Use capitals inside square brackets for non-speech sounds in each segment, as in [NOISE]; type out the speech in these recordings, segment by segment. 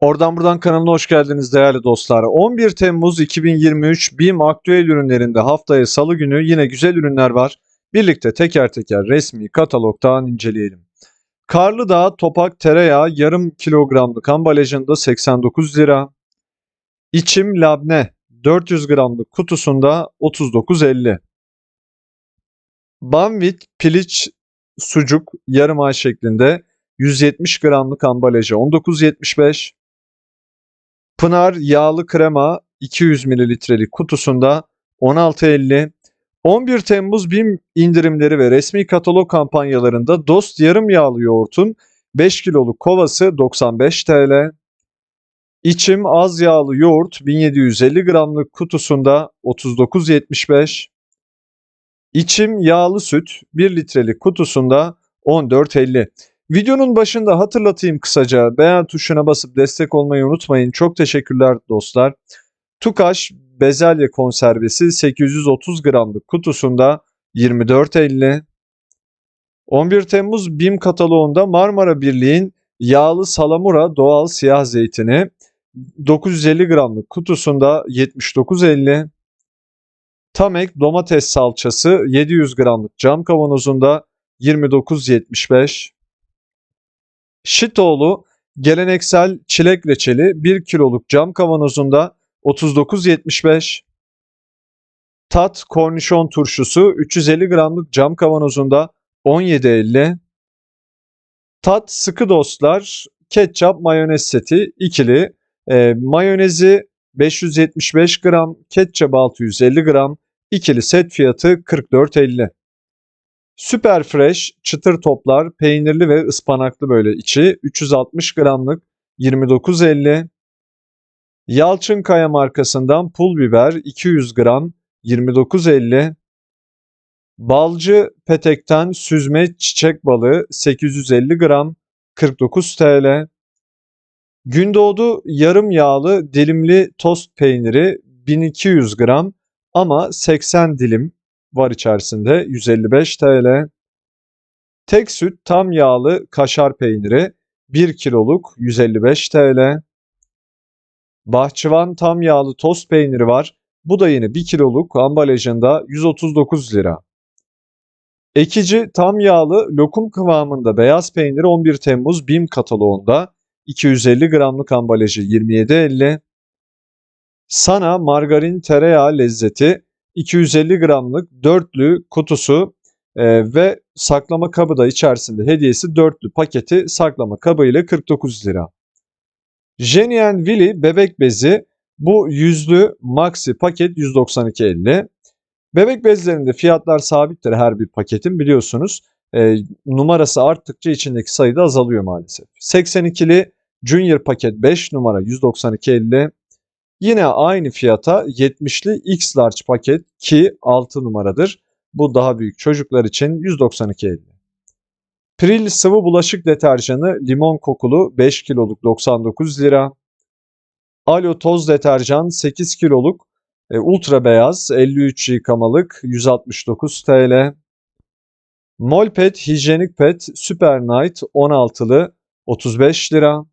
Oradan buradan kanalına hoş geldiniz değerli dostlar. 11 Temmuz 2023 BİM aktüel ürünlerinde haftaya salı günü yine güzel ürünler var. Birlikte teker teker resmi katalogdan inceleyelim. Karlıdağ topak tereyağı yarım kilogramlık ambalajında 89 lira. İçim labne 400 gramlık kutusunda 39.50. Banvit piliç sucuk yarım ay şeklinde 170 gramlık ambalajı 19.75. Pınar yağlı krema 200 mililitrelik kutusunda 16.50. 11 Temmuz BİM indirimleri ve resmi katalog kampanyalarında Dost yarım yağlı yoğurtun 5 kiloluk kovası 95 TL. İçim az yağlı yoğurt 1750 gramlık kutusunda 39.75. İçim yağlı süt 1 litrelik kutusunda 14.50. Videonun başında hatırlatayım kısaca. Beğen tuşuna basıp destek olmayı unutmayın. Çok teşekkürler dostlar. Tukaş bezelye konservesi 830 gramlık kutusunda 24.50. 11 Temmuz BİM kataloğunda Marmara Birliği'nin yağlı salamura doğal siyah zeytini 950 gramlık kutusunda 79.50. Tamek domates salçası 700 gramlık cam kavanozunda 29.75. Şitoğlu geleneksel çilek reçeli 1 kiloluk cam kavanozunda 39.75. Tat kornişon turşusu 350 gramlık cam kavanozunda 17.50. Tat sıkı dostlar ketçap mayonez seti ikili. E, mayonezi 575 gram, ketçap 650 gram, ikili set fiyatı 44.50. Süper Fresh çıtır toplar peynirli ve ıspanaklı böyle içi 360 gramlık 29.50. Yalçınkaya markasından pul biber 200 gram 29.50. Balcı petekten süzme çiçek balığı 850 gram 49 TL. Gündoğdu yarım yağlı dilimli tost peyniri 1200 gram ama 80 dilim var içerisinde 155 TL. Tek süt tam yağlı kaşar peyniri 1 kiloluk 155 TL. Bahçıvan tam yağlı tost peyniri var. Bu da yine 1 kiloluk ambalajında 139 lira. Ekici tam yağlı lokum kıvamında beyaz peynir 11 Temmuz BİM kataloğunda 250 gramlık ambalajı 27.50. Sana margarin tereyağı lezzeti 250 gramlık dörtlü kutusu e, ve saklama kabı da içerisinde hediyesi dörtlü paketi saklama kabı ile 49 lira. Jenien Willy bebek bezi bu yüzlü maxi paket 192.50. Bebek bezlerinde fiyatlar sabittir her bir paketin biliyorsunuz. E, numarası arttıkça içindeki sayı da azalıyor maalesef. 82'li Junior paket 5 numara 192.50. Yine aynı fiyata 70'li X large paket ki 6 numaradır. Bu daha büyük çocuklar için 192.50. Pril sıvı bulaşık deterjanı limon kokulu 5 kiloluk 99 lira. Alo toz deterjan 8 kiloluk e, ultra beyaz 53 yıkamalık 169 TL. Molpet hijyenik pet Super Night 16'lı 35 lira.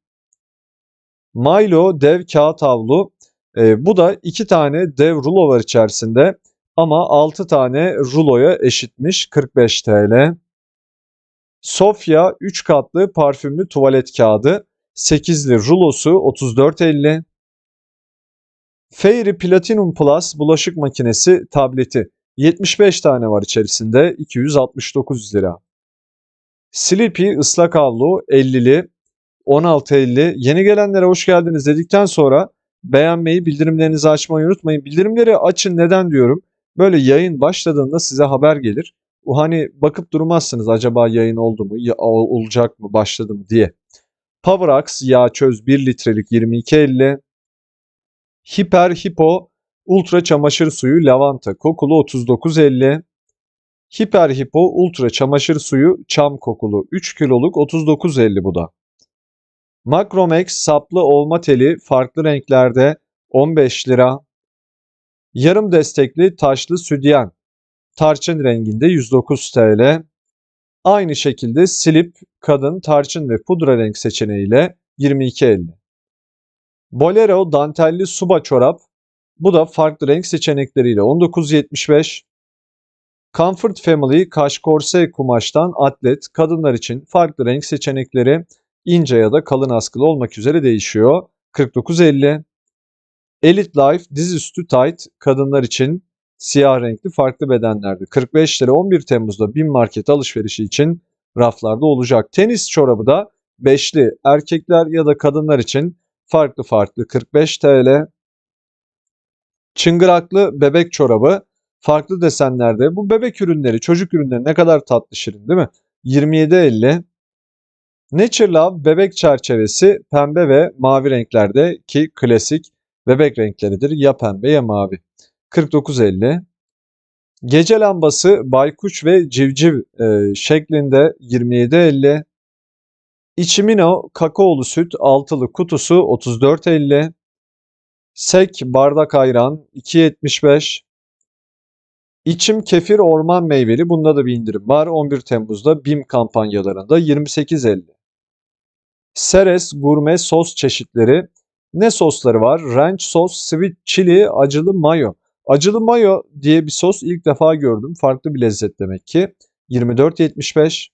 Milo dev kağıt havlu e, bu da 2 tane dev rulo var içerisinde ama 6 tane ruloya eşitmiş 45 TL. Sofya 3 katlı parfümlü tuvalet kağıdı 8'li rulosu 34.50. Fairy Platinum Plus bulaşık makinesi tableti 75 tane var içerisinde 269 lira. Sleepy ıslak havlu 50'li 16.50. Yeni gelenlere hoş geldiniz dedikten sonra beğenmeyi, bildirimlerinizi açmayı unutmayın. Bildirimleri açın neden diyorum. Böyle yayın başladığında size haber gelir. O hani bakıp durmazsınız acaba yayın oldu mu, ya, olacak mı, başladı mı diye. Powerax yağ çöz 1 litrelik 22.50. Hiper Hipo Ultra çamaşır suyu lavanta kokulu 39.50. Hiper Hipo Ultra çamaşır suyu çam kokulu 3 kiloluk 39.50 bu da. Macromex saplı olma teli farklı renklerde 15 lira. Yarım destekli taşlı südyen tarçın renginde 109 TL. Aynı şekilde silip kadın tarçın ve pudra renk seçeneğiyle 22.50. Bolero dantelli suba çorap. Bu da farklı renk seçenekleriyle 19.75. Comfort Family kaş korse kumaştan atlet kadınlar için farklı renk seçenekleri ince ya da kalın askılı olmak üzere değişiyor. 49.50. Elite Life dizüstü tight kadınlar için siyah renkli farklı bedenlerde 45 lira 11 Temmuz'da bin market alışverişi için raflarda olacak. Tenis çorabı da beşli erkekler ya da kadınlar için farklı farklı 45 TL. Çıngıraklı bebek çorabı farklı desenlerde. Bu bebek ürünleri, çocuk ürünleri ne kadar tatlı şirin değil mi? 27.50. Nature Love bebek çerçevesi pembe ve mavi renklerde ki klasik bebek renkleridir. Ya pembe ya mavi. 49.50. Gece lambası baykuş ve civciv e, şeklinde 27.50. İçimino kakaolu süt altılı kutusu 34.50. Sek bardak ayran 2.75. İçim kefir orman meyveli bunda da bir indirim var. 11 Temmuz'da BİM kampanyalarında 28.50. Seres gurme sos çeşitleri. Ne sosları var? Ranch sos, sweet chili, acılı mayo. Acılı mayo diye bir sos ilk defa gördüm. Farklı bir lezzet demek ki. 24.75.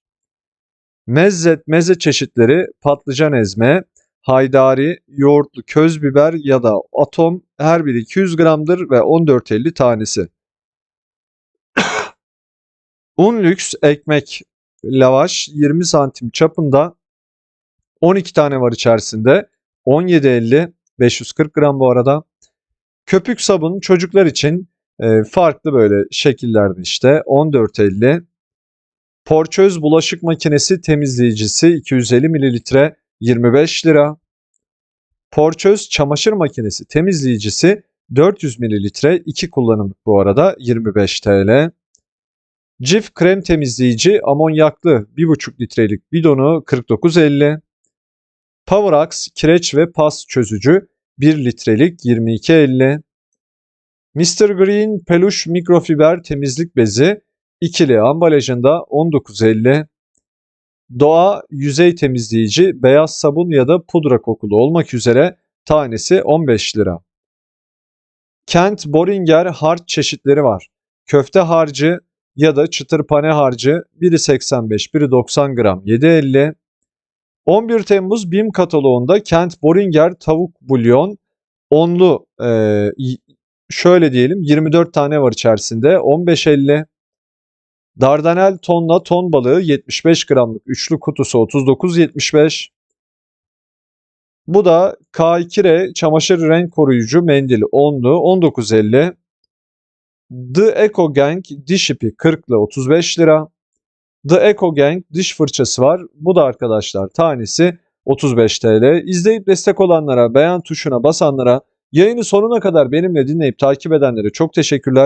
Mezzet meze çeşitleri patlıcan ezme, haydari, yoğurtlu köz biber ya da atom her biri 200 gramdır ve 14.50 tanesi. [COUGHS] Un lüks ekmek lavaş 20 santim çapında 12 tane var içerisinde. 17.50 540 gram bu arada. Köpük sabun çocuklar için e, farklı böyle şekillerde işte 14.50. Porçöz bulaşık makinesi temizleyicisi 250 mililitre 25 lira. Porçöz çamaşır makinesi temizleyicisi 400 mililitre 2 kullanımlık bu arada 25 TL. Cif krem temizleyici amonyaklı 1,5 litrelik bidonu 49.50. Powerax kireç ve pas çözücü 1 litrelik 22.50. Mr. Green peluş mikrofiber temizlik bezi ikili ambalajında 19.50. Doğa yüzey temizleyici beyaz sabun ya da pudra kokulu olmak üzere tanesi 15 lira. Kent Boringer harç çeşitleri var. Köfte harcı ya da çıtır pane harcı biri 85 biri 90 gram 7.50. 11 Temmuz BİM kataloğunda Kent Boringer tavuk bulyon onlu e, şöyle diyelim 24 tane var içerisinde 15.50. Dardanel tonla ton balığı 75 gramlık üçlü kutusu 39.75. Bu da K2R çamaşır renk koruyucu mendil onlu 19.50. The Eco Gang diş ipi 40'lı 35 lira. The Eco Gang diş fırçası var. Bu da arkadaşlar tanesi 35 TL. İzleyip destek olanlara, beğen tuşuna basanlara, yayını sonuna kadar benimle dinleyip takip edenlere çok teşekkürler.